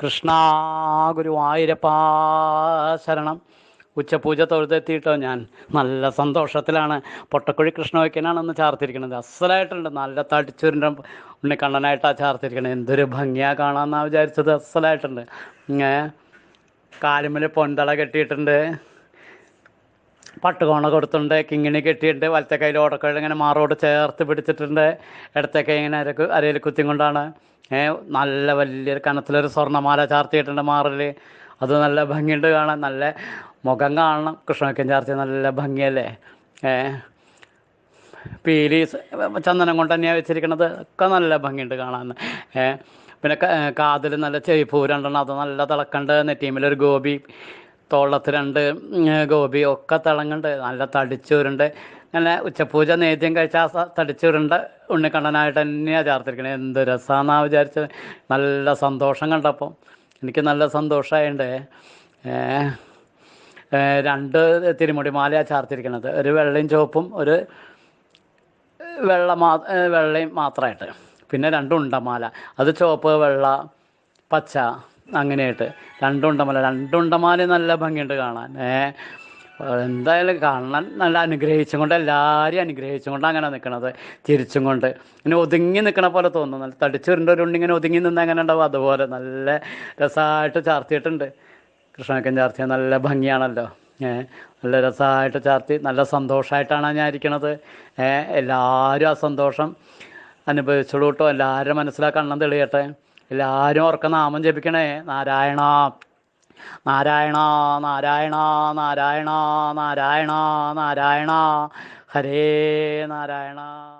കൃഷ്ണ ഗുരുവായൂരപ്പാ ശരണം ഉച്ചപൂജ തൊഴുതെത്തിയിട്ടോ ഞാൻ. നല്ല സന്തോഷത്തിലാണ്. പൊട്ടക്കുഴി കൃഷ്ണവയ്ക്കനാണ് അന്ന് ചാർത്തിരിക്കുന്നത്. അസലായിട്ടുണ്ട്. നല്ല തടിച്ചൂരിന്റെ ഉണ്ണിക്കണ്ണനായിട്ടാണ് ചാർത്തിരിക്കുന്നത്. എന്തൊരു ഭംഗിയാണ് കാണാമെന്നാണ് വിചാരിച്ചത്. അസലായിട്ടുണ്ട്. ഏ കാലുമ്മൽ പൊന്തള കെട്ടിയിട്ടുണ്ട്. പട്ടുകോണ കൊടുത്തിട്ടുണ്ട്. കിങ്ങിണി കെട്ടിയിട്ടുണ്ട്. വലത്തെ കയ്യിൽ ഓടക്കഴിൽ ഇങ്ങനെ മാറോട് ചേർത്ത് പിടിച്ചിട്ടുണ്ട്. ഇടത്തെ കൈ ഇങ്ങനെ അരക്ക് അരയിൽ കുത്തിയും കൊണ്ടാണ് ഏ നല്ല വലിയൊരു കനത്തിലൊരു സ്വർണമാല ചാർത്തിയിട്ടുണ്ട് മാറിൽ അത് നല്ല ഭംഗിയുണ്ട് കാണാൻ. നല്ല മുഖം കാണണം. കൃഷ്ണക്കൻ ചാർത്തി നല്ല ഭംഗിയല്ലേ? പീലി ചന്ദനം കൊണ്ട് തന്നെയാണ് വെച്ചിരിക്കുന്നത് ഒക്കെ നല്ല ഭംഗിയുണ്ട് കാണാൻ. പിന്നെ കാതിൽ നല്ല രണ്ടെണ്ണം. അത് നല്ല തിളക്കണ്ട്. നെറ്റീമിലൊരു ഗോപി. തോളത്ത് രണ്ട് ഗോപി ഒക്കെ തിളങ്ങുണ്ട് നല്ല തടിച്ചൂരുണ്ട്. അങ്ങനെ ഉച്ചപൂജ നേദ്യം കഴിച്ച ആ തടിച്ചൂരുണ്ട് ഉണ്ണിക്കണ്ണനായിട്ട് തന്നെയാണ് ചേർത്തിരിക്കണേ. എന്ത് രസമാണെന്നാ വിചാരിച്ചത്. നല്ല സന്തോഷം കണ്ടപ്പോൾ എനിക്ക് നല്ല ഏ, രണ്ട് തിരുമുടി മാലയാണ് ചാർത്തിരിക്കുന്നത് ഒരു വെള്ളയും ചുവപ്പും ഒരു വെള്ള മാ വെള്ളയും മാത്രമായിട്ട് പിന്നെ രണ്ട് ഉണ്ടമാല. അത് ചുവപ്പ് വെള്ള പച്ച. അങ്ങനെയായിട്ട്. രണ്ടുണ്ടമല രണ്ടുണ്ടമാല നല്ല ഭംഗിയുണ്ട് കാണാൻ. എന്തായാലും കാണാൻ നല്ല അനുഗ്രഹിച്ചും കൊണ്ട് എല്ലാവരെയും അനുഗ്രഹിച്ചും കൊണ്ട് അങ്ങനെ നിൽക്കണത് ചിരിച്ചും കൊണ്ട്. ഇങ്ങനെ ഒതുങ്ങി നിൽക്കണ പോലെ തോന്നുന്നു നല്ല തടിച്ചുരുണ്ട ഒരു ഉണ്ണി ഇങ്ങനെ ഒതുങ്ങി നിന്ന് എങ്ങനെ ഉണ്ടാവും. അതുപോലെ നല്ല രസമായിട്ട് ചാർത്തിയിട്ടുണ്ട്. കൃഷ്ണക്കൻ ചാർത്തിയ നല്ല ഭംഗിയാണല്ലോ. നല്ല രസമായിട്ട് ചാർത്തി നല്ല സന്തോഷമായിട്ടാണ് ഞാൻ ഇരിക്കണത്. എല്ലാവരും ആ സന്തോഷം അനുഭവിച്ചോളൂ കേട്ടോ. എല്ലാവരും മനസ്സിലാക്കണം തെളിയട്ടെ എല്ലാവരും ഓർക്ക നാമം ജപിക്കണേ. നാരായണ നാരായണ നാരായണ നാരായണ നാരായണ നാരായണ. ഹരേ നാരായണ.